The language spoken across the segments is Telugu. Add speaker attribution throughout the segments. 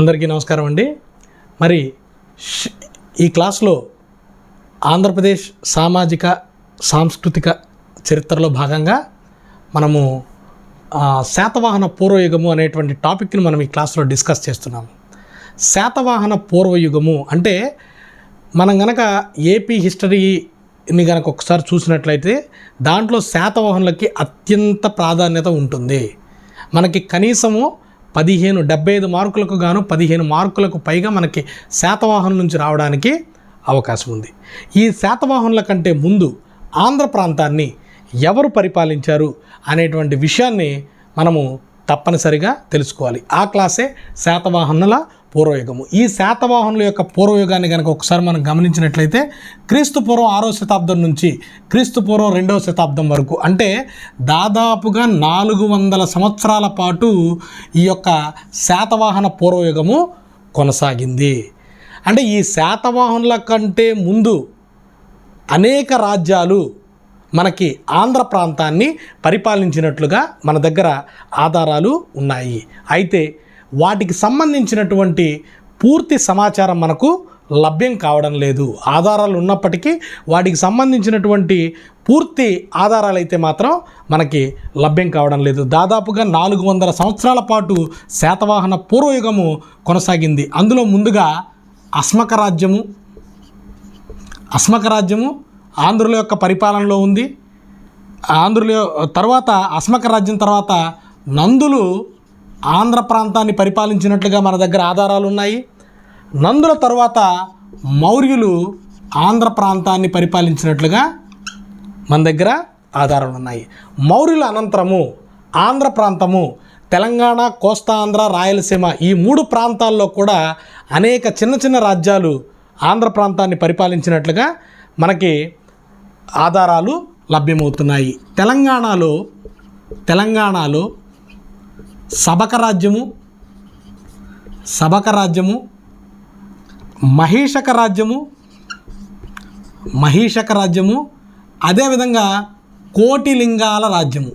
Speaker 1: అందరికీ నమస్కారం అండి. మరి ఈ క్లాస్లో ఆంధ్రప్రదేశ్ సామాజిక సాంస్కృతిక చరిత్రలో భాగంగా మనము శాతవాహన పూర్వయుగము అనేటువంటి టాపిక్ని మనం ఈ క్లాస్లో డిస్కస్ చేస్తున్నాము. శాతవాహన పూర్వయుగము అంటే మనం గనక ఏపీ హిస్టరీని గనక ఒకసారి చూసినట్లయితే దాంట్లో శాతవాహనులకి అత్యంత ప్రాధాన్యత ఉంటుంది. మనకి కనీసము పదిహేను డెబ్బై ఐదు మార్కులకు గాను పదిహేను మార్కులకు పైగా మనకి శాతవాహనం నుంచి రావడానికి అవకాశం ఉంది. ఈ శాతవాహనుల కంటే ముందు ఆంధ్ర ప్రాంతాన్ని ఎవరు పరిపాలించారు అనేటువంటి విషయాన్ని మనము తప్పనిసరిగా తెలుసుకోవాలి. ఆ క్లాసే శాతవాహనుల పూర్వయుగము. ఈ శాతవాహనుల యొక్క పూర్వయుగాన్ని కనుక ఒకసారి మనం గమనించినట్లయితే క్రీస్తు పూర్వం ఆరో శతాబ్దం నుంచి క్రీస్తు పూర్వం రెండవ శతాబ్దం వరకు అంటే దాదాపుగా నాలుగు వందల సంవత్సరాల పాటు ఈ యొక్క శాతవాహన పూర్వయుగము కొనసాగింది. అంటే ఈ శాతవాహనుల కంటే ముందు అనేక రాజ్యాలు మనకి ఆంధ్ర ప్రాంతాన్ని పరిపాలించినట్లుగా మన దగ్గర ఆధారాలు ఉన్నాయి. అయితే వాటికి సంబంధించినటువంటి పూర్తి సమాచారం మనకు లభ్యం కావడం లేదు. ఆధారాలు ఉన్నప్పటికీ వాటికి సంబంధించినటువంటి పూర్తి ఆధారాలు అయితే మాత్రం మనకి లభ్యం కావడం లేదు. దాదాపుగా నాలుగు వందల సంవత్సరాల పాటు శాతవాహన పూర్వయుగము కొనసాగింది. అందులో ముందుగా అస్మక రాజ్యము అస్మక రాజ్యము ఆంధ్రుల యొక్క పరిపాలనలో ఉంది. ఆంధ్రుల తర్వాత అస్మక రాజ్యం తర్వాత నందులు ఆంధ్ర ప్రాంతాన్ని పరిపాలించినట్లుగా మన దగ్గర ఆధారాలు ఉన్నాయి నందుల తర్వాత మౌర్యులు ఆంధ్ర ప్రాంతాన్ని పరిపాలించినట్లుగా మన దగ్గర ఆధారాలు ఉన్నాయి మౌర్యుల అనంతరము ఆంధ్ర ప్రాంతము తెలంగాణ కోస్తాంధ్ర రాయలసీమ ఈ మూడు ప్రాంతాల్లో కూడా అనేక చిన్న చిన్న రాజ్యాలు ఆంధ్ర ప్రాంతాన్ని పరిపాలించినట్లుగా మనకి ఆధారాలు లభ్యమవుతున్నాయి. తెలంగాణలో తెలంగాణలో సబక రాజ్యము సబక రాజ్యము మహిషక రాజ్యము మహిషక రాజ్యము అదేవిధంగా కోటిలింగాల రాజ్యము.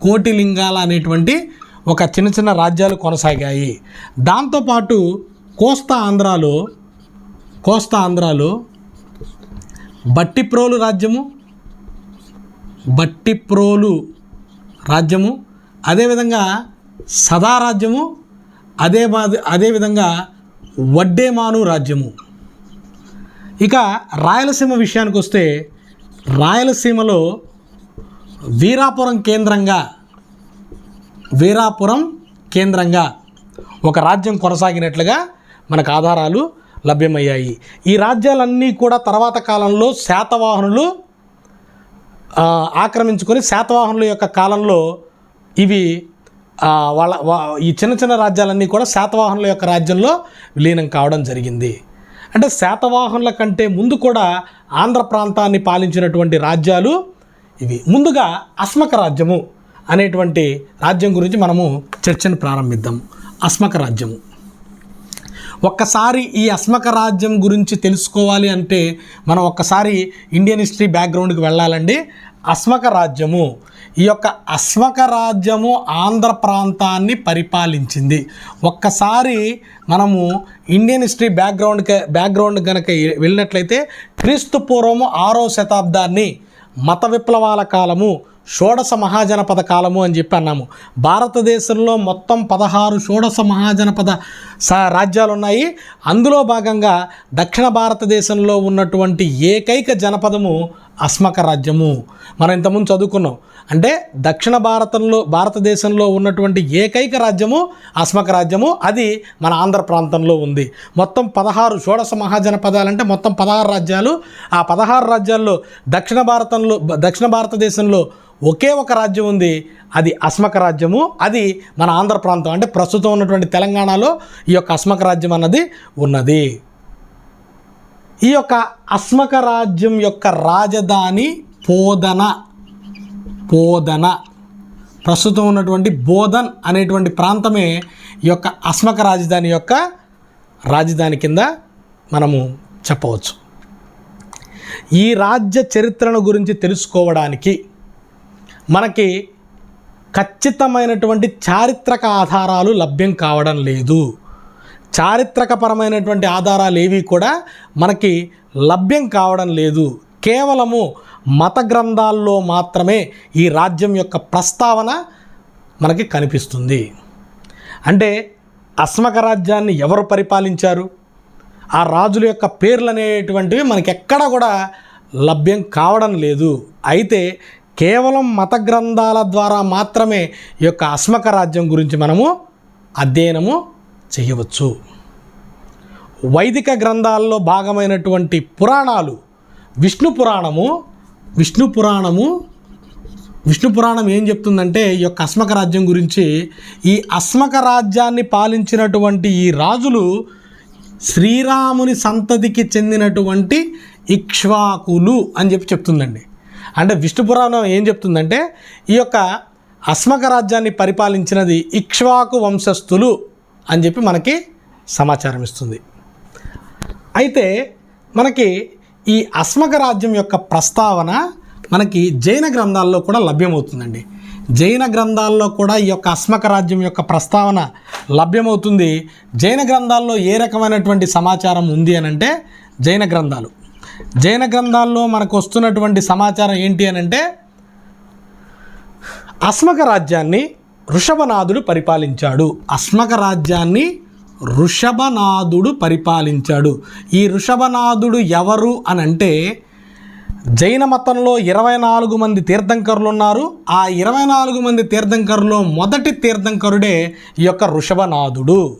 Speaker 1: కోటిలింగాల అనేటువంటి ఒక చిన్న చిన్న రాజ్యాలు కొనసాగాయి. దాంతోపాటు కోస్తా ఆంధ్రాలో కోస్తా ఆంధ్రాలో బట్టిప్రోలు రాజ్యము బట్టిప్రోలు రాజ్యము అదేవిధంగా సదా రాజ్యము అదే మాది అదేవిధంగా వడ్డేమాను రాజ్యము. ఇక రాయలసీమ విషయానికి వస్తే రాయలసీమలో వీరాపురం కేంద్రంగా వీరాపురం కేంద్రంగా ఒక రాజ్యం కొనసాగినట్లుగా మనకు ఆధారాలు లభ్యమయ్యాయి. ఈ రాజ్యాలన్నీ కూడా తర్వాత కాలంలో శాతవాహనులు ఆక్రమించుకొని శాతవాహనుల యొక్క కాలంలో ఇవి వాళ్ళ ఈ చిన్న చిన్న రాజ్యాలన్నీ కూడా శాతవాహనుల యొక్క రాజ్యంలో విలీనం కావడం జరిగింది. అంటే శాతవాహనుల కంటే ముందు కూడా ఆంధ్ర ప్రాంతాన్ని పాలించినటువంటి రాజ్యాలు ఇవి. ముందుగా అస్మక రాజ్యము అనేటువంటి రాజ్యం గురించి మనము చర్చను ప్రారంభిద్దాం. అస్మక రాజ్యము. ఒక్కసారి ఈ అస్మక రాజ్యం గురించి తెలుసుకోవాలి అంటే మనం ఒక్కసారి ఇండియన్ హిస్టరీ బ్యాక్గ్రౌండ్కి వెళ్ళాలండి. అస్మక రాజ్యము. ఈ యొక్క అస్మక రాజ్యము ఆంధ్ర ప్రాంతాన్ని పరిపాలించింది. ఒక్కసారి మనము ఇండియన్ హిస్టరీ బ్యాక్గ్రౌండ్కి బ్యాక్గ్రౌండ్ కనుక వెళ్ళినట్లయితే క్రీస్తు పూర్వము ఆరో శతాబ్దాన్ని మత విప్లవాల కాలము షోడశ మహాజనపద కాలము అని చెప్పి అన్నాము. భారతదేశంలో మొత్తం పదహారు షోడశ మహాజనపద రాజ్యాలు ఉన్నాయి అందులో భాగంగా దక్షిణ భారతదేశంలో ఉన్నటువంటి ఏకైక జనపదము అస్మక రాజ్యము. మనం ఇంతకుముందు చదువుకున్నాం. అంటే దక్షిణ భారతంలో భారతదేశంలో ఉన్నటువంటి ఏకైక రాజ్యము అస్మక రాజ్యము అది మన ఆంధ్ర ప్రాంతంలో ఉంది. మొత్తం పదహారు షోడశ మహాజనపదాలు అంటే మొత్తం పదహారు రాజ్యాలు. ఆ పదహారు రాజ్యాల్లో దక్షిణ భారతంలో దక్షిణ భారతదేశంలో ఒకే ఒక రాజ్యం ఉంది. అది అస్మక రాజ్యము. అది మన ఆంధ్ర ప్రాంతం. అంటే ప్రస్తుతం ఉన్నటువంటి తెలంగాణలో ఈ యొక్క అస్మక రాజ్యం అన్నది ఉన్నది. ఈ యొక్క అస్మక రాజ్యం యొక్క రాజధాని పోదన. బోధన. ప్రస్తుతం ఉన్నటువంటి బోధన్ అనేటువంటి ప్రాంతమే ఈ యొక్క అస్మక రాజధాని యొక్క రాజధాని కింద మనము చెప్పవచ్చు. ఈ రాజ్య చరిత్రను గురించి తెలుసుకోవడానికి మనకి ఖచ్చితమైనటువంటి చారిత్రక ఆధారాలు లభ్యం కావడం లేదు. చారిత్రకపరమైనటువంటి ఆధారాలు ఏవి కూడా మనకి లభ్యం కావడం లేదు. కేవలము మత గ్రంథాల్లో మాత్రమే ఈ రాజ్యం యొక్క ప్రస్తావన మనకి కనిపిస్తుంది. అంటే అస్మక రాజ్యాన్ని ఎవరు పరిపాలించారు? ఆ రాజుల యొక్క పేర్లు అనేటువంటివి మనకి ఎక్కడ కూడా లభ్యం కావడం లేదు. అయితే కేవలం మత గ్రంథాల ద్వారా మాత్రమే ఈ యొక్క అస్మక రాజ్యం గురించి మనము అధ్యయనము చేయవచ్చు. వైదిక గ్రంథాల్లో భాగమైనటువంటి పురాణాలు విష్ణు పురాణము విష్ణు పురాణము విష్ణు పురాణం ఏం చెప్తుందంటే ఈ యొక్క అస్మక రాజ్యం గురించి ఈ అస్మక రాజ్యాన్ని పాలించినటువంటి ఈ రాజులు శ్రీరాముని సంతతికి చెందినటువంటి ఇక్ష్వాకులు అని చెప్పి చెప్తుందండి. అంటే విష్ణు పురాణం ఏం చెప్తుందంటే ఈ యొక్క అస్మక రాజ్యాన్ని పరిపాలించినది ఇక్ష్వాకు వంశస్థులు అని చెప్పి మనకి సమాచారం ఇస్తుంది. అయితే మనకి ఈ అస్మక రాజ్యం యొక్క ప్రస్తావన మనకి జైన గ్రంథాల్లో కూడా లభ్యమవుతుందండి. జైన గ్రంథాల్లో కూడా ఈ యొక్క అస్మక రాజ్యం యొక్క ప్రస్తావన లభ్యమవుతుంది. జైన గ్రంథాల్లో ఏ రకమైనటువంటి సమాచారం ఉంది అని అంటే జైన గ్రంథాలు. జైన గ్రంథాల్లో మనకు వస్తున్నటువంటి సమాచారం ఏంటి అని అంటే అస్మక రాజ్యాన్ని ఋషభనాథుడు పరిపాలించాడు. అస్మక రాజ్యాన్ని ఋషభనాథుడు పరిపాలించాడు. ఈ ఋషభనాథుడు ఎవరు అని అంటే జైన మతంలో ఇరవై నాలుగు మంది తీర్థంకరులు ఉన్నారు. ఆ ఇరవై నాలుగు మంది తీర్థంకరులో మొదటి తీర్థంకరుడే ఈ యొక్క ఋషభనాథుడు.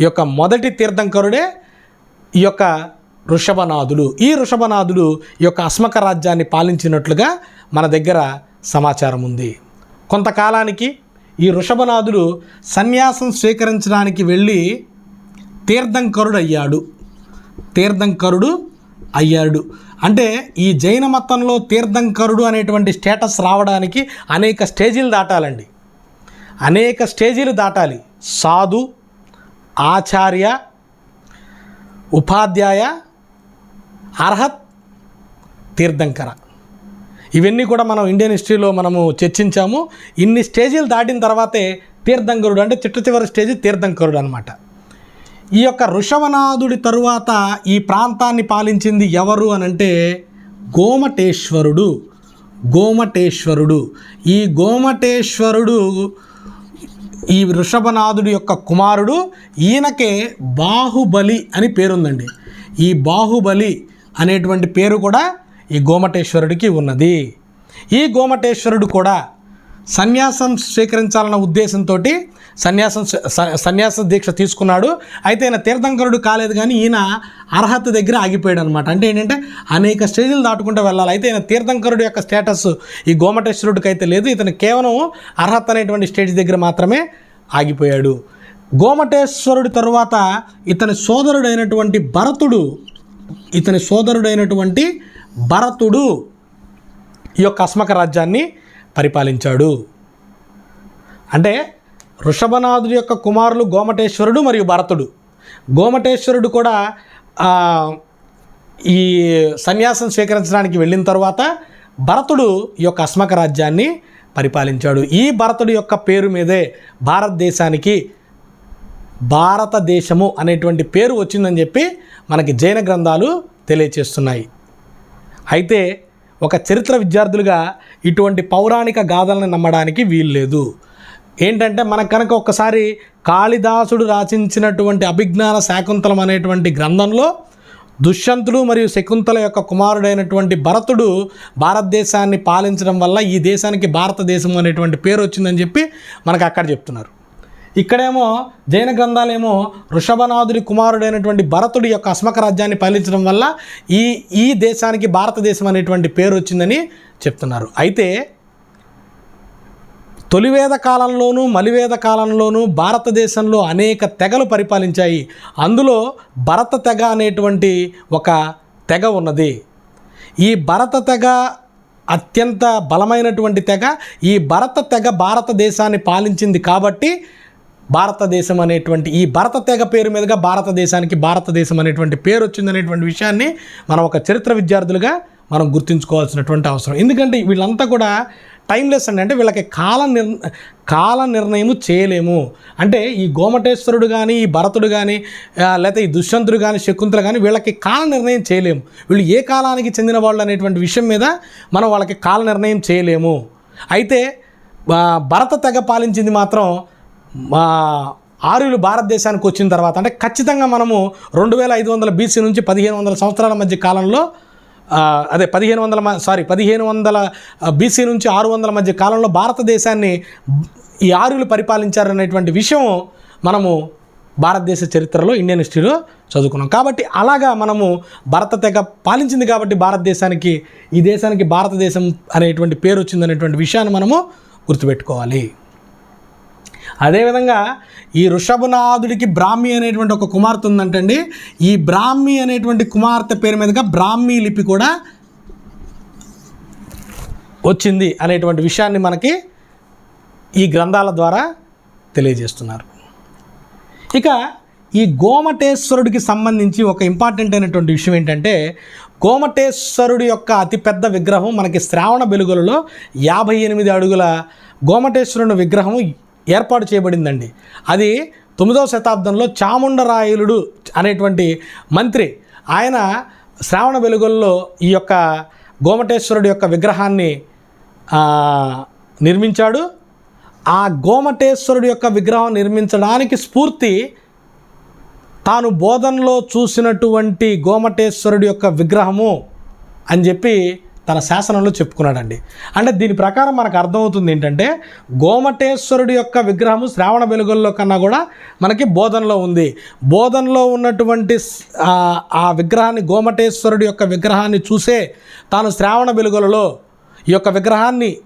Speaker 1: ఈ యొక్క మొదటి తీర్థంకరుడే ఈ యొక్క ఋషభనాథుడు. ఈ ఋషభనాథుడు ఈ యొక్క అస్మక రాజ్యాన్ని పాలించినట్లుగా మన దగ్గర సమాచారం ఉంది. కొంతకాలానికి ఈ వృషభనాథుడు సన్యాసం స్వీకరించడానికి వెళ్ళి తీర్థంకరుడు అయ్యాడు తీర్థంకరుడు అయ్యాడు. అంటే ఈ జైన మతంలో తీర్థంకరుడు అనేటువంటి స్టేటస్ రావడానికి అనేక స్టేజీలు దాటాలండి. అనేక స్టేజీలు దాటాలి. సాధు ఆచార్య ఉపాధ్యాయ అర్హత్ తీర్థంకర. ఇవన్నీ కూడా మనం ఇండియన్ హిస్టరీలో మనము చర్చించాము. ఇన్ని స్టేజీలు దాటిన తర్వాతే తీర్థంకరుడు అంటే చిట్ట చివరి స్టేజ్ తీర్థంకరుడు అనమాట ఈ యొక్క ఋషభనాథుడి తరువాత ఈ ప్రాంతాన్ని పాలించింది ఎవరు అనంటే గోమటేశ్వరుడు. గోమటేశ్వరుడు. ఈ గోమటేశ్వరుడు ఈ వృషభనాథుడి యొక్క కుమారుడు. ఈయనకే బాహుబలి అని పేరుందండి. ఈ బాహుబలి అనేటువంటి పేరు కూడా ఈ గోమటేశ్వరుడికి ఉన్నది. ఈ గోమటేశ్వరుడు కూడా సన్యాసం స్వీకరించాలన్న ఉద్దేశంతో సన్యాసం స- సన్యాస దీక్ష తీసుకున్నాడు. అయితే ఈయన తీర్థంకరుడు కాలేదు కానీ ఈయన అర్హత దగ్గర ఆగిపోయాడు అనమాట అంటే ఏంటంటే అనేక స్టేజీలు దాటుకుంటూ వెళ్ళాలి. అయితే ఈయన తీర్థంకరుడు యొక్క స్టేటస్ ఈ గోమటేశ్వరుడికి అయితే లేదు. ఇతను కేవలం అర్హత అనేటువంటి స్టేజ్ దగ్గర మాత్రమే ఆగిపోయాడు. గోమటేశ్వరుడి తరువాత ఇతని సోదరుడైనటువంటి భరతుడు ఇతని సోదరుడైనటువంటి భరతుడు ఈ యొక్క అస్మక రాజ్యాన్ని పరిపాలించాడు. అంటే వృషభనాథుడి యొక్క కుమారులు గోమటేశ్వరుడు మరియు భరతుడు. గోమటేశ్వరుడు కూడా ఈ సన్యాసం స్వీకరించడానికి వెళ్ళిన తర్వాత భరతుడు ఈ యొక్క అస్మక రాజ్యాన్ని పరిపాలించాడు. ఈ భరతుడి యొక్క పేరు మీదే భారతదేశానికి భారతదేశము అనేటువంటి పేరు వచ్చిందని చెప్పి మనకి జైన గ్రంథాలు తెలియచేస్తున్నాయి. అయితే ఒక చరిత్ర విద్యార్థులుగా ఇటువంటి పౌరాణిక గాథలను నమ్మడానికి వీల్లేదు. ఏంటంటే మనకు కనుక ఒక్కసారి కాళిదాసుడు రచించినటువంటి అభిజ్ఞాన శాకుంతలం అనేటువంటి గ్రంథంలో దుష్యంతుడు మరియు శకుంతల యొక్క కుమారుడైనటువంటి భరతుడు భారతదేశాన్ని పాలించడం వల్ల ఈ దేశానికి భారతదేశం అనేటువంటి పేరు వచ్చిందని చెప్పి మనకు అక్కడ చెప్తున్నారు. ఇక్కడేమో జైన గ్రంథాలేమో వృషభనాథుడి కుమారుడైనటువంటి భరతుడి యొక్క అస్మక రాజ్యాన్ని పాలించడం వల్ల ఈ ఈ దేశానికి భారతదేశం అనేటువంటి పేరు వచ్చిందని చెప్తున్నారు. అయితే తొలివేద కాలంలోనూ మలివేద కాలంలోనూ భారతదేశంలో అనేక తెగలు పరిపాలించాయి. అందులో భరత తెగ అనేటువంటి ఒక తెగ ఉన్నది. ఈ భరత తెగ అత్యంత బలమైనటువంటి తెగ ఈ భరత తెగ భారతదేశాన్ని పాలించింది కాబట్టి భారతదేశం అనేటువంటి ఈ భరత తెగ పేరు మీదుగా భారతదేశానికి భారతదేశం అనేటువంటి పేరు వచ్చిందనేటువంటి విషయాన్ని మనం ఒక చరిత్ర విద్యార్థులుగా మనం గుర్తుంచుకోవాల్సినటువంటి అవసరం. ఎందుకంటే వీళ్ళంతా కూడా టైమ్లెస్ అండి. అంటే వీళ్ళకి కాల నిర్ కాల నిర్ణయము చేయలేము. అంటే ఈ గోమటేశ్వరుడు కానీ ఈ భరతుడు కానీ లేకపోతే ఈ దుష్యంతుడు కానీ శకుంతలు కానీ వీళ్ళకి కాల నిర్ణయం చేయలేము. వీళ్ళు ఏ కాలానికి చెందిన వాళ్ళు అనేటువంటి విషయం మీద మనం వాళ్ళకి కాల నిర్ణయం చేయలేము. అయితే భరత తెగ పాలించింది మాత్రం మా ఆర్యులు భారతదేశానికి వచ్చిన తర్వాత అంటే ఖచ్చితంగా మనము రెండు వేల ఐదు వందల బీసీ నుంచి పదిహేను వందల సంవత్సరాల మధ్య కాలంలో అదే పదిహేను వందల మ- సారీ పదిహేను వందల బీసీ నుంచి ఆరు వందల మధ్య కాలంలో భారతదేశాన్ని ఈ ఆర్యులు పరిపాలించారనేటువంటి విషయం మనము భారతదేశ చరిత్రలో ఇండియన్ హిస్టరీలో చదువుకున్నాం. కాబట్టి అలాగా మనము భారత తెగ పాలించింది కాబట్టి భారతదేశానికి ఈ దేశానికి భారతదేశం అనేటువంటి పేరు వచ్చిందనేటువంటి విషయాన్ని మనము గుర్తుపెట్టుకోవాలి. అదేవిధంగా ఈ ఋషభనాథుడికి బ్రాహ్మి అనేటువంటి ఒక కుమార్తె ఉందంటండి. ఈ బ్రాహ్మి అనేటువంటి కుమార్తె పేరు మీదుగా బ్రాహ్మీ లిపి కూడా వచ్చింది అనేటువంటి విషయాన్ని మనకి ఈ గ్రంథాల ద్వారా తెలియజేస్తున్నారు. ఇక ఈ గోమటేశ్వరుడికి సంబంధించి ఒక ఇంపార్టెంట్ అయినటువంటి విషయం ఏంటంటే గోమటేశ్వరుడి యొక్క అతిపెద్ద విగ్రహం మనకి శ్రావణ వెలుగులలో యాభై ఎనిమిది అడుగుల గోమటేశ్వరుని విగ్రహం ఏర్పాటు చేయబడిందండి. అది తొమ్మిదవ శతాబ్దంలో చాముండరాయులుడు అనేటువంటి మంత్రి ఆయన శ్రావణ వెలుగుల్లో ఈ యొక్క గోమటేశ్వరుడి యొక్క విగ్రహాన్ని నిర్మించాడు. ఆ గోమటేశ్వరుడి యొక్క విగ్రహం నిర్మించడానికి స్ఫూర్తి తాను బోధనలో చూసినటువంటి గోమటేశ్వరుడి యొక్క విగ్రహము అని చెప్పి తన శాసనంలో చెప్పుకున్నాడండి. అంటే దీని ప్రకారం మనకు అర్థమవుతుంది ఏంటంటే గోమటేశ్వరుడి యొక్క విగ్రహము శ్రావణ వెలుగుల్లో కన్నా కూడా మనకి బోధనలో ఉంది. బోధనలో ఉన్నటువంటి ఆ- విగ్రహాన్ని గోమటేశ్వరుడి యొక్క విగ్రహాన్ని చూసే తాను శ్రావణ వెలుగులలో ఈ యొక్క విగ్రహాన్ని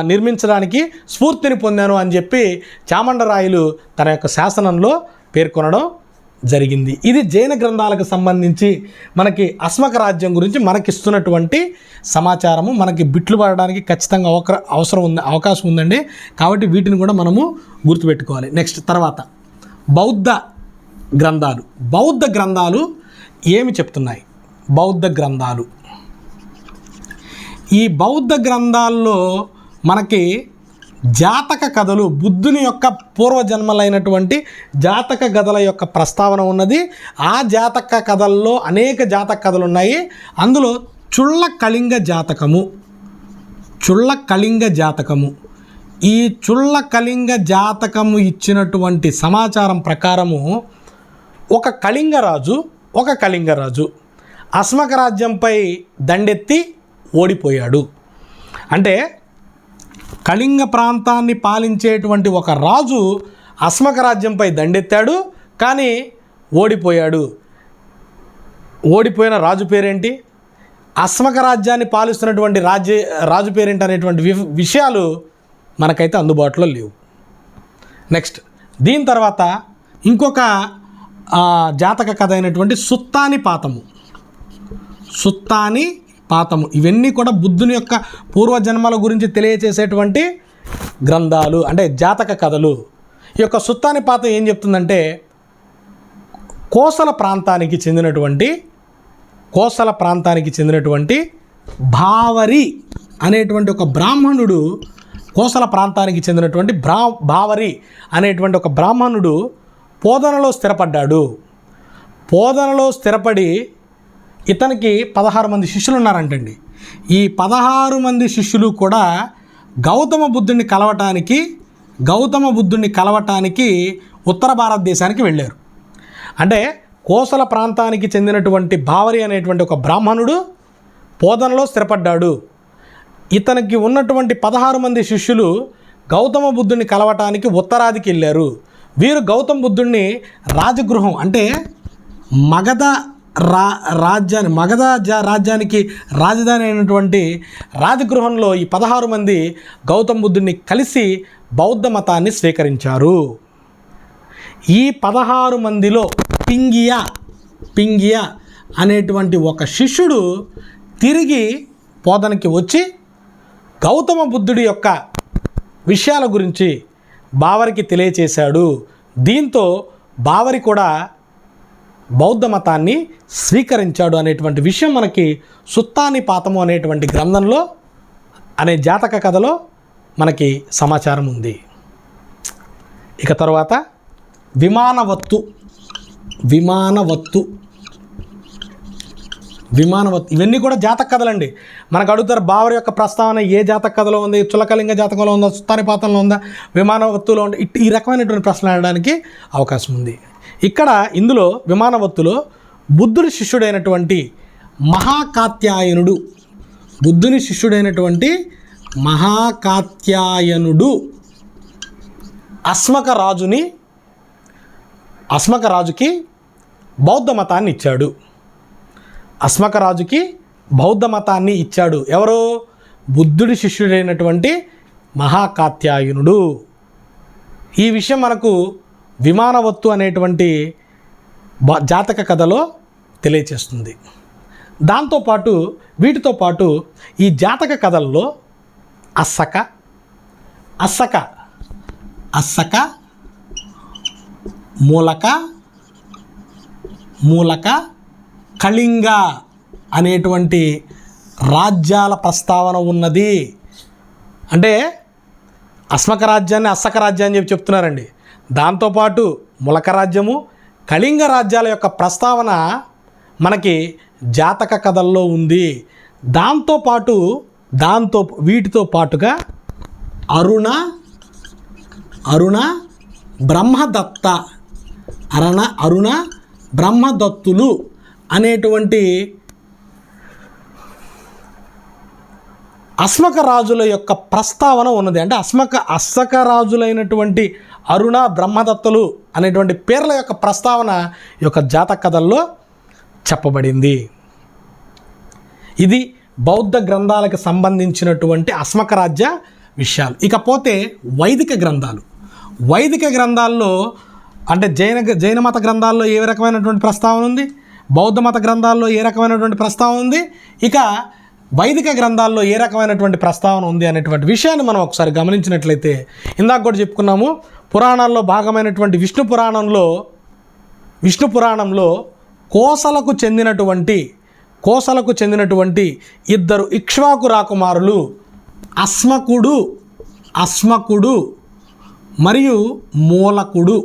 Speaker 1: నిర్మించడానికి స్ఫూర్తిని పొందాను అని చెప్పి చామండరాయులు తన యొక్క శాసనంలో పేర్కొనడం జరిగింది. ఇది జైన గ్రంథాలకు సంబంధించి మనకి అస్మక రాజ్యం గురించి మనకిస్తున్నటువంటి సమాచారము. మనకి బిట్లు పడడానికి ఖచ్చితంగా అవక అవసరం ఉంది అవకాశం ఉందండి. కాబట్టి వీటిని కూడా మనము గుర్తుపెట్టుకోవాలి. నెక్స్ట్ తర్వాత బౌద్ధ గ్రంథాలు. బౌద్ధ గ్రంథాలు ఏమి చెప్తున్నాయి? బౌద్ధ గ్రంథాలు. ఈ బౌద్ధ గ్రంథాల్లో మనకి జాతక కథలు బుద్ధుని యొక్క పూర్వజన్మలైనటువంటి జాతక కథల యొక్క ప్రస్తావన ఉన్నది. ఆ జాతక కథల్లో అనేక జాతక కథలు ఉన్నాయి అందులో చుళ్ళ కళింగ జాతకము. చుళ్ళ కళింగ జాతకము. ఈ చుళ్ళ కళింగ జాతకము ఇచ్చినటువంటి సమాచారం ప్రకారము ఒక కళింగరాజు ఒక కళింగరాజు అస్మక రాజ్యంపై దండెత్తి ఓడిపోయాడు. అంటే కళింగ ప్రాంతాన్ని పాలించేటువంటి ఒక రాజు అస్మక రాజ్యంపై దండెత్తాడు కానీ ఓడిపోయాడు. ఓడిపోయిన రాజు పేరేంటి? అస్మక రాజ్యాన్ని పాలిస్తున్నటువంటి రాజ్య రాజు పేరేంటి అనేటువంటి వి- విషయాలు మనకైతే అందుబాటులో లేవు. నెక్స్ట్ దీని తర్వాత ఇంకొక జాతక కథ అయినటువంటి సుత్తాని పాతము. సుత్తాని పాతము. ఇవన్నీ కూడా బుద్ధుని యొక్క పూర్వజన్మల గురించి తెలియచేసేటువంటి గ్రంథాలు అంటే జాతక కథలు. ఈ యొక్క సుత్తాని పాతం ఏం చెప్తుందంటే కోసల ప్రాంతానికి చెందినటువంటి కోసల ప్రాంతానికి చెందినటువంటి భావరి అనేటువంటి ఒక బ్రాహ్మణుడు కోసల ప్రాంతానికి చెందినటువంటి బ్రా భావరి అనేటువంటి ఒక బ్రాహ్మణుడు పోదనలో స్థిరపడ్డాడు. పోదనలో స్థిరపడి ఇతనికి పదహారు మంది శిష్యులు ఉన్నారంటండి ఈ పదహారు మంది శిష్యులు కూడా గౌతమ బుద్ధుడిని కలవటానికి గౌతమ బుద్ధుడిని కలవటానికి ఉత్తర భారతదేశానికి వెళ్ళారు. అంటే కోసల ప్రాంతానికి చెందినటువంటి భావరి అనేటువంటి ఒక బ్రాహ్మణుడు పోదనలో స్థిరపడ్డాడు. ఇతనికి ఉన్నటువంటి పదహారు మంది శిష్యులు గౌతమ బుద్ధుడిని కలవటానికి ఉత్తరాదికి వెళ్ళారు. వీరు గౌతమ బుద్ధుడిని రాజగృహం అంటే మగధ రా రాజ్యాన్ని మగధ జా- రాజ్యానికి రాజధాని అయినటువంటి రాజగృహంలో ఈ పదహారు మంది గౌతమ బుద్ధుడిని కలిసి బౌద్ధ మతాన్ని స్వీకరించారు. ఈ పదహారు మందిలో పింగియా పింగియా అనేటువంటి ఒక శిష్యుడు తిరిగి పోదనకి వచ్చి గౌతమ బుద్ధుడి యొక్క విషయాల గురించి బావరికి తెలియచేశాడు. దీంతో బావరి కూడా బౌద్ధ మతాన్ని స్వీకరించాడు అనేటువంటి విషయం మనకి సుత్తాని పాతము అనేటువంటి గ్రంథంలో అనే జాతక కథలో మనకి సమాచారం ఉంది. ఇక తర్వాత విమానవత్తు విమానవత్తు విమానవత్తు ఇవన్నీ కూడా జాతక కథలండి. మనకు అడుగుతారు బావరి యొక్క ప్రస్తావన ఏ జాతక కథలో ఉంది చులకలింగ జాతకంలో ఉందా సుత్తాని పాతంలో ఉందా విమానవత్తులో ఉందా ఇట్ ఈ రకమైనటువంటి ప్రశ్నలు అడగడానికి అవకాశం ఉంది. ఇక్కడ ఇందులో విమానవత్తులో బుద్ధుడి శిష్యుడైనటువంటి మహాకాత్యాయనుడు. బుద్ధుని శిష్యుడైనటువంటి మహాకాత్యాయనుడు. అస్మక రాజుని అస్మక రాజుకి బౌద్ధ మతాన్ని ఇచ్చాడు. అస్మక రాజుకి బౌద్ధ మతాన్ని ఇచ్చాడు. ఎవరు? బుద్ధుడి శిష్యుడైనటువంటి మహాకాత్యాయనుడు. ఈ విషయం మనకు విమానవత్తు అనేటువంటి బ- జాతక కథలో తెలియచేస్తుంది. దాంతోపాటు వీటితో పాటు ఈ జాతక కథల్లో అస్సక అస్సక అస్సక మూలక మూలక కళింగ అనేటువంటి రాజ్యాల ప్రస్తావన ఉన్నది. అంటే అస్మక రాజ్యాన్ని అస్సక రాజ్యాన్ని చెప్పి చెప్తున్నారండి. దాంతోపాటు ములక రాజ్యము కళింగ రాజ్యాల యొక్క ప్రస్తావన మనకి జాతక కథల్లో ఉంది. దాంతోపాటు దాంతో వీటితో పాటుగా అరుణ అరుణ బ్రహ్మదత్త అరుణ అరుణ బ్రహ్మదత్తులు అనేటువంటి అస్మక రాజుల యొక్క ప్రస్తావన ఉన్నది. అంటే అస్మక అస్మక రాజులైనటువంటి అరుణ బ్రహ్మదత్తలు అనేటువంటి పేర్ల యొక్క ప్రస్తావన ఈ యొక్క జాతక కథల్లో చెప్పబడింది. ఇది బౌద్ధ గ్రంథాలకు సంబంధించినటువంటి అస్మకరాజ్య విషయాలు. ఇకపోతే వైదిక గ్రంథాలు. వైదిక గ్రంథాల్లో అంటే జైన జైన మత గ్రంథాల్లో ఏ రకమైనటువంటి ప్రస్తావన ఉంది? బౌద్ధ మత గ్రంథాల్లో ఏ రకమైనటువంటి ప్రస్తావన ఉంది? ఇక వైదిక గ్రంథాల్లో ఏ రకమైనటువంటి ప్రస్తావన ఉంది అనేటువంటి విషయాన్ని మనం ఒకసారి గమనించినట్లయితే ఇందాక కూడా చెప్పుకున్నాము పురాణాల్లో భాగమైనటువంటి విష్ణు పురాణంలో విష్ణు పురాణంలో కోసలకు చెందినటువంటి కోసలకు చెందినటువంటి ఇద్దరు ఇక్ష్వాకు రాకుమారులు అస్మకుడు అస్మకుడు మరియు మూలకుడు.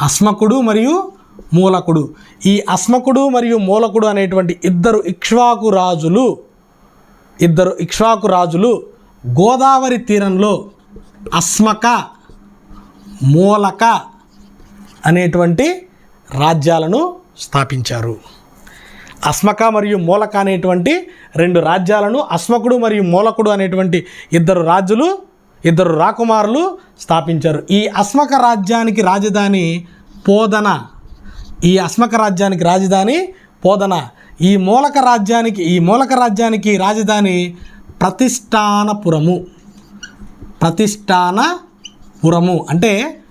Speaker 1: అస్మకుడు మరియు మూలకుడు. ఈ అస్మకుడు మరియు మూలకుడు అనేటువంటి ఇద్దరు ఇక్ష్వాకు రాజులు ఇద్దరు ఇక్ష్వాకు రాజులు గోదావరి తీరంలో అస్మక మూలక అనేటువంటి రాజ్యాలను స్థాపించారు. అస్మక మరియు మూలక అనేటువంటి రెండు రాజ్యాలను అస్మకుడు మరియు మూలకుడు అనేటువంటి ఇద్దరు రాజులు ఇద్దరు రాకుమారులు స్థాపించారు. ఈ అస్మక రాజ్యానికి రాజధాని పోదన. ఈ అస్మక రాజ్యానికి రాజధాని పోదన. ఈ మూలక రాజ్యానికి ఈ మూలక రాజ్యానికి రాజధాని ప్రతిష్టానపురము. ప్రతిష్టానపురము. అంటే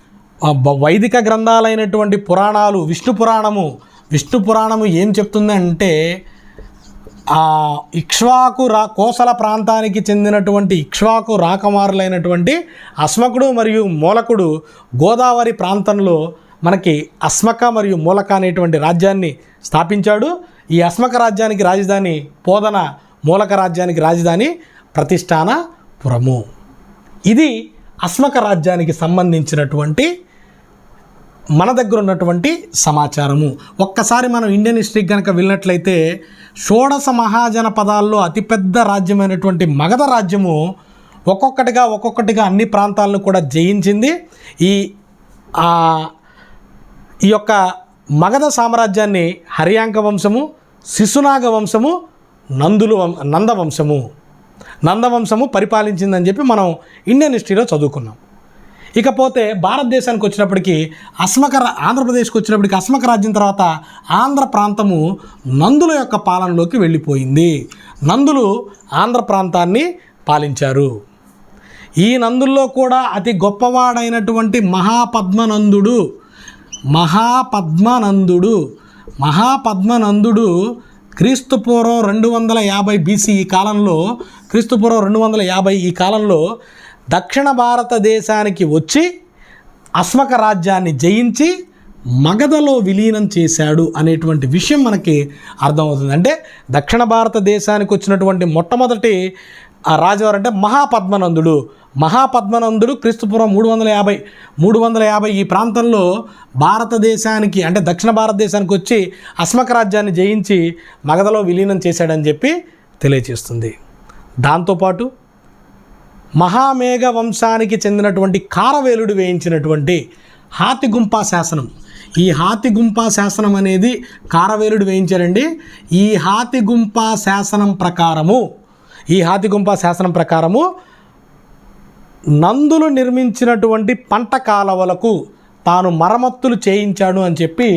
Speaker 1: వైదిక గ్రంథాలైనటువంటి పురాణాలు విష్ణు పురాణము. విష్ణు పురాణము ఏం చెప్తుందంటే ఆ ఇక్ష్వాకు రా కోసల ప్రాంతానికి చెందినటువంటి ఇక్ష్వాకు రాకమారులైనటువంటి అస్మకుడు మరియు మూలకుడు గోదావరి ప్రాంతంలో మనకి అస్మక మరియు మూలక అనేటువంటి రాజ్యాన్ని స్థాపించాడు. ఈ అస్మక రాజ్యానికి రాజధాని పోదన మూలక రాజ్యానికి రాజధాని ప్రతిష్టానపురము ఇది అస్మక రాజ్యానికి సంబంధించినటువంటి మన దగ్గర ఉన్నటువంటి సమాచారము. ఒక్కసారి మనం ఇండియన్ హిస్టరీకి కనుక వెళ్ళినట్లయితే షోడశ మహాజన పదాల్లో అతిపెద్ద రాజ్యమైనటువంటి మగధ రాజ్యము ఒక్కొక్కటిగా ఒక్కొక్కటిగా అన్ని ప్రాంతాలను కూడా జయించింది. ఈ ఈ యొక్క మగధ సామ్రాజ్యాన్ని హరియాంక వంశము శిశునాగ వంశము నందులు వం- నందవంశము నందవంశము పరిపాలించిందని చెప్పి మనం ఇండియన్ హిస్టరీలో చదువుకున్నాం. ఇకపోతే భారతదేశానికి వచ్చినప్పటికీ అస్మక ఆంధ్రప్రదేశ్కి వచ్చినప్పటికి అస్మక రాజ్యం తర్వాత ఆంధ్ర ప్రాంతము నందుల యొక్క పాలనలోకి వెళ్ళిపోయింది. నందులు ఆంధ్ర ప్రాంతాన్ని పాలించారు. ఈ నందుల్లో కూడా అతి గొప్పవాడైనటువంటి మహాపద్మనందుడు మహాపద్మనందుడు. మహాపద్మనందుడు క్రీస్తుపూర్వం రెండు వందల యాభై బీసీ ఈ కాలంలో క్రీస్తుపూర్వం రెండు వందల యాభై ఈ కాలంలో దక్షిణ భారతదేశానికి వచ్చి అస్మక రాజ్యాన్ని జయించి మగధలో విలీనం చేశాడు అనేటువంటి విషయం మనకి అర్థమవుతుంది. అంటే దక్షిణ భారతదేశానికి వచ్చినటువంటి మొట్టమొదటి ఆ రాజు ఎవరంటే మహాపద్మనందుడు. మహాపద్మనందుడు క్రీస్తుపూర్వం మూడు వందల యాభై మూడు వందల యాభై ఈ ప్రాంతంలో భారతదేశానికి అంటే దక్షిణ భారతదేశానికి వచ్చి అస్మక రాజ్యాన్ని జయించి మగధలో విలీనం చేశాడని చెప్పి తెలియచేస్తుంది. దాంతోపాటు మహామేఘ వంశానికి చెందినటువంటి కారవేలుడు వేయించినటువంటి హాతిగుంపా శాసనం. ఈ హాతిగుంపా శాసనం అనేది కారవేలుడు వేయించారండి. ఈ హాతిగుంపా శాసనం ప్రకారము ఈ హాతిగుంప శాసనం ప్రకారము నందులు నిర్మించినటువంటి పంట కాలవలకు తాను మరమ్మత్తులు చేయించాడు అని చెప్పి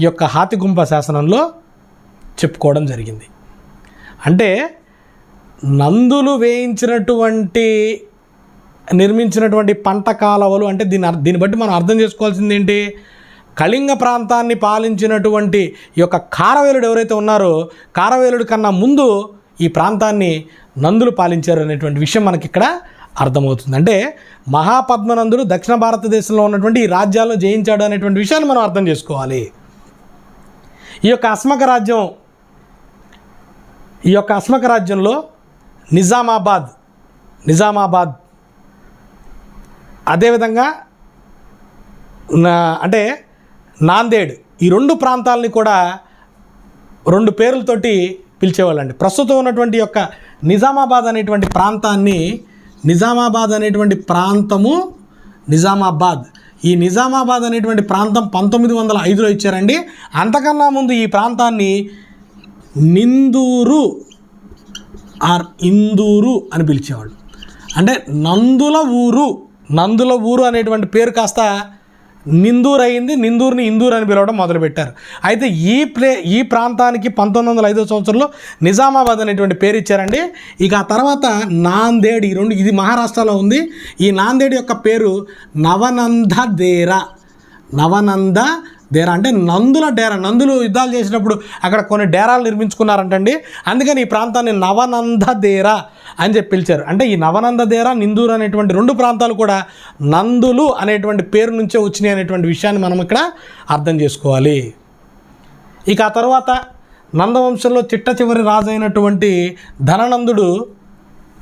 Speaker 1: ఈ యొక్క హాతిగుంప శాసనంలో చెప్పుకోవడం జరిగింది. అంటే నందులు వేయించినటువంటి నిర్మించినటువంటి పంట కాలవలు అంటే దీని దీన్ని బట్టి మనం అర్థం చేసుకోవాల్సింది ఏంటి? కళింగ ప్రాంతాన్ని పాలించినటువంటి ఈ యొక్క కారవేలుడు ఎవరైతే ఉన్నారో కారవేలుడు కన్నా ముందు ఈ ప్రాంతాన్ని నందులు పాలించారు అనేటువంటి విషయం మనకి ఇక్కడ అర్థమవుతుంది. అంటే మహాపద్మనందుడు దక్షిణ భారతదేశంలో ఉన్నటువంటి ఈ రాజ్యాలను జయించాడు అనేటువంటి విషయాన్ని మనం అర్థం చేసుకోవాలి. ఈ యొక్క అస్మక రాజ్యం ఈ యొక్క అస్మక రాజ్యంలో నిజామాబాద్ నిజామాబాద్ అదేవిధంగా నా అంటే నాందేడ్ ఈ రెండు ప్రాంతాలని కూడా రెండు పేర్లతోటి పిలిచేవాళ్ళండి. ప్రస్తుతం ఉన్నటువంటి యొక్క నిజామాబాద్ అనేటువంటి ప్రాంతాన్ని నిజామాబాద్ అనేటువంటి ప్రాంతము నిజామాబాద్. ఈ నిజామాబాద్ అనేటువంటి ప్రాంతం పంతొమ్మిది వందల ఐదులో ఇచ్చారండి. అంతకన్నా ముందు ఈ ప్రాంతాన్ని నిందూరు ఆర్ ఇందూరు అని పిలిచేవాళ్ళు. అంటే నందుల ఊరు నందుల ఊరు అనేటువంటి పేరు కాస్త నిందూర్ అయింది నిందూర్ని ఇందూర్ అని పిలవడం మొదలుపెట్టారు. అయితే ఈ ప్లే ఈ ప్రాంతానికి పంతొమ్మిది వందల ఐదో సంవత్సరంలో నిజామాబాద్ అనేటువంటి పేరు ఇచ్చారండి. ఇక ఆ తర్వాత నాందేడ్ ఈ రెండు ఇది మహారాష్ట్రలో ఉంది. ఈ నాందేడ్ యొక్క పేరు నవనంద దేరా నవనంద డేరా అంటే నందుల డేరా. నందులు యుద్ధాలు చేసినప్పుడు అక్కడ కొన్ని డేరాలు నిర్మించుకున్నారంటండి. అందుకని ఈ ప్రాంతాన్ని నవనంద దేరా అని చెప్పి పిలిచారు. అంటే ఈ నవనంద దేరా నిందూరు అనేటువంటి రెండు ప్రాంతాలు కూడా నందులు అనేటువంటి పేరు నుంచే వచ్చినాయి అనేటువంటి విషయాన్ని మనం ఇక్కడ అర్థం చేసుకోవాలి. ఇక ఆ తర్వాత నందవంశంలో చిట్ట చివరి రాజు అయినటువంటి ధననందుడు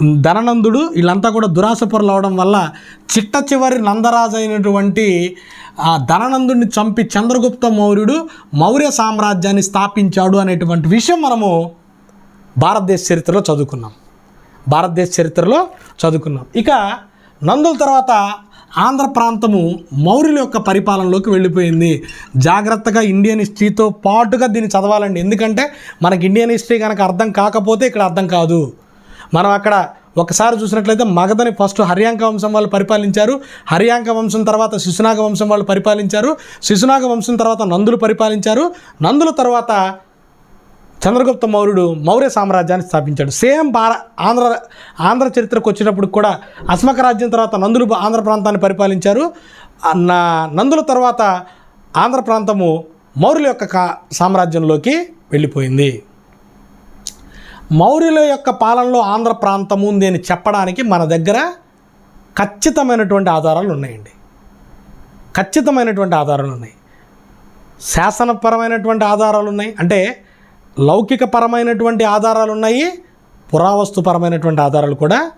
Speaker 1: ధననందుడు వీళ్ళంతా కూడా దురాశపరులు అవడం వల్ల చిట్ట చివరి నందరాజు అయినటువంటి ఆ ధననందుడిని చంపి చంద్రగుప్త మౌర్యుడు మౌర్య సామ్రాజ్యాన్ని స్థాపించాడు అనేటువంటి విషయం మనము భారతదేశ చరిత్రలో చదువుకున్నాం. భారతదేశ చరిత్రలో చదువుకున్నాం. ఇక నందుల తర్వాత ఆంధ్ర ప్రాంతము మౌర్యుల యొక్క పరిపాలనలోకి వెళ్ళిపోయింది. జాగ్రత్తగా ఇండియన్ హిస్టరీతో పాటుగా దీన్ని చదవాలండి. ఎందుకంటే మనకి ఇండియన్ హిస్టరీ కనుక అర్థం కాకపోతే ఇక్కడ అర్థం కాదు. మనం అక్కడ ఒకసారి చూసినట్లయితే మగధని ఫస్ట్ హర్యాంక వంశం వాళ్ళు పరిపాలించారు. హర్యాంక వంశం తర్వాత శిశునాగ వంశం వాళ్ళు పరిపాలించారు. శిశునాగ వంశం తర్వాత నందులు పరిపాలించారు. నందుల తర్వాత చంద్రగుప్త మౌర్యుడు మౌర్య సామ్రాజ్యాన్ని స్థాపించాడు. సేమ్ భార ఆంధ్ర ఆంధ్ర చరిత్రకు వచ్చినప్పుడు కూడా అస్మక రాజ్యం తర్వాత నందులు ఆంధ్ర ప్రాంతాన్ని పరిపాలించారు. నా- నందుల తర్వాత ఆంధ్ర ప్రాంతము మౌర్యుల యొక్క కా సామ్రాజ్యంలోకి వెళ్ళిపోయింది. మౌర్యుల యొక్క పాలనలో ఆంధ్ర ప్రాంతం ఉంది అని చెప్పడానికి మన దగ్గర ఖచ్చితమైనటువంటి ఆధారాలు ఉన్నాయండి. ఖచ్చితమైనటువంటి ఆధారాలు ఉన్నాయి. శాసనపరమైనటువంటి ఆధారాలు ఉన్నాయి. అంటే లౌకికపరమైనటువంటి ఆధారాలు ఉన్నాయి. పురావస్తుపరమైనటువంటి ఆధారాలు కూడా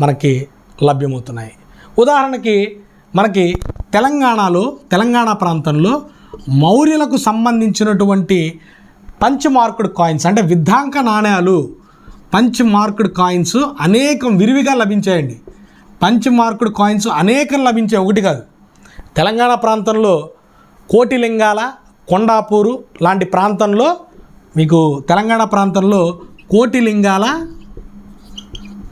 Speaker 1: మనకి లభ్యమవుతున్నాయి. ఉదాహరణకి మనకి తెలంగాణలో తెలంగాణ ప్రాంతంలో మౌర్యులకు సంబంధించినటువంటి పంచ్ మార్కుడ్ కాయిన్స్ అంటే విద్ధాంక నాణ్యాలు పంచ్ మార్కుడ్ కాయిన్స్ అనేకం విరివిగా లభించాయండి. పంచ్ మార్కుడ్ కాయిన్స్ అనేకం లభించాయి ఒకటి కాదు. తెలంగాణ ప్రాంతంలో కోటిలింగాల కొండాపూరు లాంటి ప్రాంతంలో మీకు తెలంగాణ ప్రాంతంలో కోటిలింగాల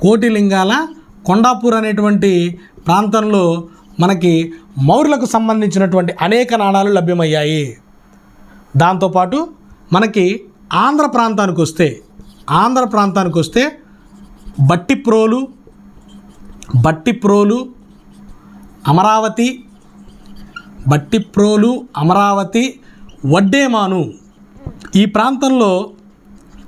Speaker 1: కోటిలింగాల కొండాపూర్ అనేటువంటి ప్రాంతంలో మనకి మౌర్యులకు సంబంధించినటువంటి అనేక నాణాలు లభ్యమయ్యాయి. దాంతోపాటు మనకి ఆంధ్ర ప్రాంతానికి వస్తే ఆంధ్ర ప్రాంతానికి వస్తే బట్టిప్రోలు బట్టిప్రోలు అమరావతి బట్టిప్రోలు అమరావతి వడ్డేమాను ఈ ప్రాంతంలో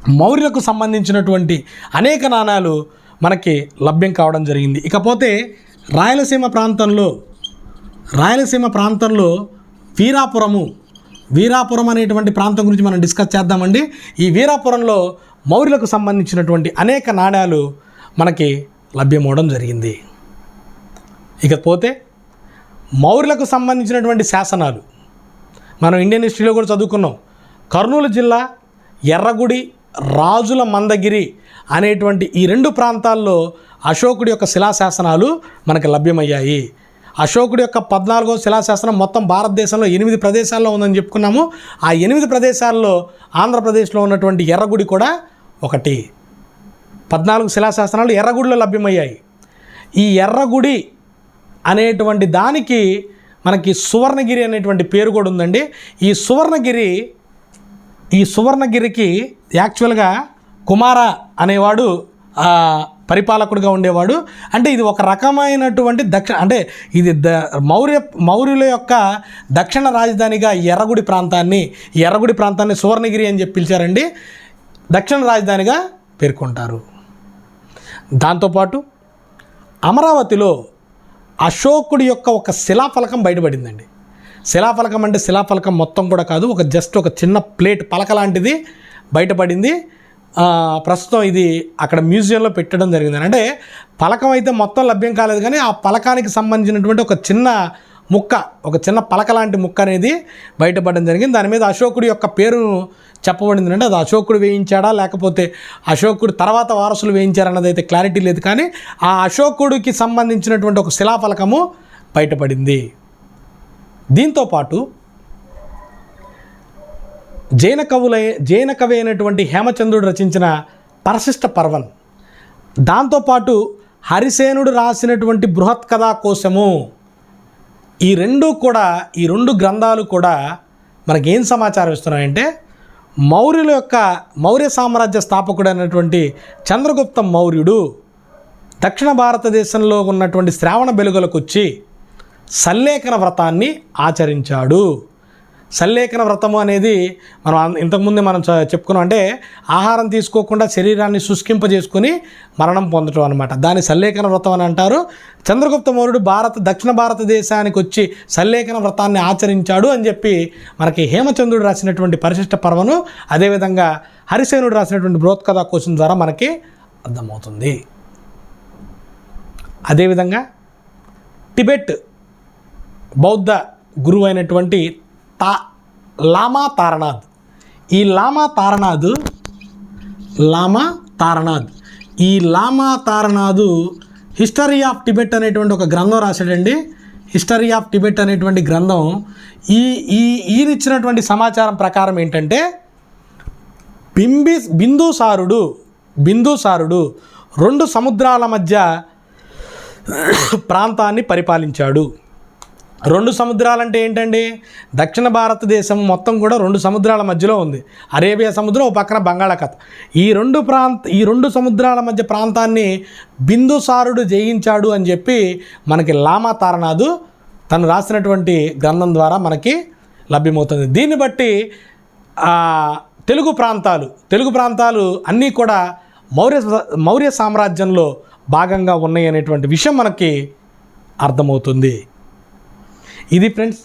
Speaker 1: మౌర్యులకు సంబంధించినటువంటి అనేక నాణాలు మనకి లభ్యం కావడం జరిగింది. ఇకపోతే రాయలసీమ ప్రాంతంలో రాయలసీమ ప్రాంతంలో వీరాపురము వీరాపురం అనేటువంటి ప్రాంతం గురించి మనం డిస్కస్ చేద్దామండి. ఈ వీరాపురంలో మౌర్యులకు సంబంధించినటువంటి అనేక నాణ్యాలు మనకి లభ్యమవడం జరిగింది. ఇకపోతే మౌర్యులకు సంబంధించినటువంటి శాసనాలు. మనం ఇండియన్ హిస్టరీలో కూడా చదువుకున్నాం. కర్నూలు జిల్లా ఎర్రగుడి రాజుల మందగిరి అనేటువంటి ఈ రెండు ప్రాంతాల్లో అశోకుడి యొక్క శిలాశాసనాలు మనకి లభ్యమయ్యాయి. అశోకుడి యొక్క పద్నాలుగో శిలాశాసనం మొత్తం భారతదేశంలో ఎనిమిది ప్రదేశాల్లో ఉందని చెప్పుకున్నాము. ఆ ఎనిమిది ప్రదేశాల్లో ఆంధ్రప్రదేశ్లో ఉన్నటువంటి ఎర్రగుడి కూడా ఒకటి. పద్నాలుగు శిలాశాసనాలు ఎర్రగుడిలో లభ్యమయ్యాయి. ఈ ఎర్రగుడి అనేటువంటి దానికి మనకి సువర్ణగిరి అనేటువంటి పేరు కూడా ఉందండి. ఈ సువర్ణగిరి ఈ సువర్ణగిరికి యాక్చువల్గా కుమార అనేవాడు పరిపాలకుడిగా ఉండేవాడు. అంటే ఇది ఒక రకమైనటువంటి దక్షిణ అంటే ఇది ద మౌర్య మౌర్యుల యొక్క దక్షిణ రాజధానిగా ఎర్రగుడి ప్రాంతాన్ని ఎర్రగుడి ప్రాంతాన్ని సువర్ణగిరి అని చెప్పి పిలిచారండి. దక్షిణ రాజధానిగా పేర్కొంటారు. దాంతోపాటు అమరావతిలో అశోకుడి యొక్క ఒక శిలాఫలకం బయటపడిందండి. శిలాఫలకం అంటే శిలాఫలకం మొత్తం కూడా కాదు ఒక జస్ట్ ఒక చిన్న ప్లేట్ పలక లాంటిది బయటపడింది. ప్రస్తుతం ఇది అక్కడ మ్యూజియంలో పెట్టడం జరిగింది అంటే పలకం అయితే మొత్తం లభ్యం కాలేదు కానీ ఆ పలకానికి సంబంధించినటువంటి ఒక చిన్న ముక్క ఒక చిన్న పలక లాంటి ముక్క అనేది బయటపడడం జరిగింది. దాని మీద అశోకుడి యొక్క పేరును చెప్పబడింది. అంటే అది అశోకుడు వేయించాడా లేకపోతే అశోకుడు తర్వాత వారసులు వేయించారన్నది అయితే క్లారిటీ లేదు కానీ ఆ అశోకుడికి సంబంధించినటువంటి ఒక శిలాఫలకము బయటపడింది. దీంతోపాటు జైన కవులై జైన కవి అయినటువంటి హేమచంద్రుడు రచించిన పరశిష్ట పర్వన్ దాంతోపాటు హరిసేనుడు రాసినటువంటి బృహత్ కథా కోశము. ఈ రెండు కూడా ఈ రెండు గ్రంథాలు కూడా మనకేం సమాచారం ఇస్తున్నాయంటే మౌర్యుల యొక్క మౌర్య సామ్రాజ్య స్థాపకుడు అయినటువంటి చంద్రగుప్త మౌర్యుడు దక్షిణ భారతదేశంలో ఉన్నటువంటి శ్రావణ బెలుగులకు వచ్చి సల్లేఖన వ్రతాన్ని ఆచరించాడు. సల్లేఖన వ్రతము అనేది మనం ఇంతకుముందే మనం చెప్పుకున్నాం. అంటే ఆహారం తీసుకోకుండా శరీరాన్ని శుష్కింపజేసుకుని మరణం పొందటం అనమాట దాన్ని సల్లేఖన వ్రతం అని అంటారు. చంద్రగుప్త మౌర్యుడు భారత దక్షిణ భారతదేశానికి వచ్చి సల్లేఖన వ్రతాన్ని ఆచరించాడు అని చెప్పి మనకి హేమచంద్రుడు రాసినటువంటి పరిశిష్ట పర్వను అదేవిధంగా హరిసేనుడు రాసినటువంటి బృహత్కథా కోశం ద్వారా మనకి అర్థమవుతుంది. అదేవిధంగా టిబెట్ బౌద్ధ గురువు అయినటువంటి తా లామా తారనాథ్ ఈ లామా తారనాథ్ లామా తారనాథ్ ఈ లామా తారనాథ్ హిస్టరీ ఆఫ్ టిబెట్ అనేటువంటి ఒక గ్రంథం రాశాడండి. హిస్టరీ ఆఫ్ టిబెట్ అనేటువంటి గ్రంథం ఈ ఈ ఈయనిచ్చినటువంటి సమాచారం ప్రకారం ఏంటంటే బింబి బిందుసారుడు బిందుసారుడు రెండు సముద్రాల మధ్య ప్రాంతాన్ని పరిపాలించాడు. రెండు సముద్రాలంటే ఏంటండి? దక్షిణ భారతదేశం మొత్తం కూడా రెండు సముద్రాల మధ్యలో ఉంది. అరేబియా సముద్రం ఓ పక్కన బంగాళాఖాతం. ఈ రెండు ప్రాంత ఈ రెండు సముద్రాల మధ్య ప్రాంతాన్ని బిందుసారుడు జయించాడు అని చెప్పి మనకి లామా తారనాథు తను రాసినటువంటి గ్రంథం ద్వారా మనకి లభ్యమవుతుంది. దీన్ని బట్టి తెలుగు ప్రాంతాలు తెలుగు ప్రాంతాలు అన్నీ కూడా మౌర్య మౌర్య సామ్రాజ్యంలో భాగంగా ఉన్నాయి అనేటువంటి విషయం మనకి అర్థమవుతుంది. ఇది ఫ్రెండ్స్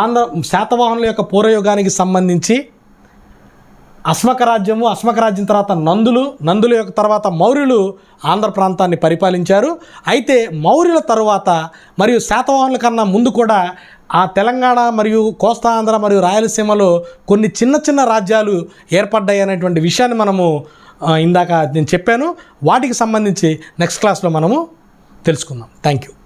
Speaker 1: ఆంధ్ర శాతవాహనుల యొక్క పూర్వయుగానికి సంబంధించి అశ్మక రాజ్యము అశ్వక రాజ్యం తర్వాత నందులు నందుల యొక్క తర్వాత మౌర్యులు ఆంధ్ర ప్రాంతాన్ని పరిపాలించారు. అయితే మౌర్యుల తరువాత మరియు శాతవాహనుల కన్నా ముందు కూడా ఆ తెలంగాణ మరియు కోస్తా ఆంధ్ర మరియు రాయలసీమలో కొన్ని చిన్న చిన్న రాజ్యాలు ఏర్పడ్డాయి అనేటువంటి విషయాన్ని మనము ఇందాక నేను చెప్పాను. వాటికి సంబంధించి నెక్స్ట్ క్లాస్లో మనము తెలుసుకుందాం. Thank you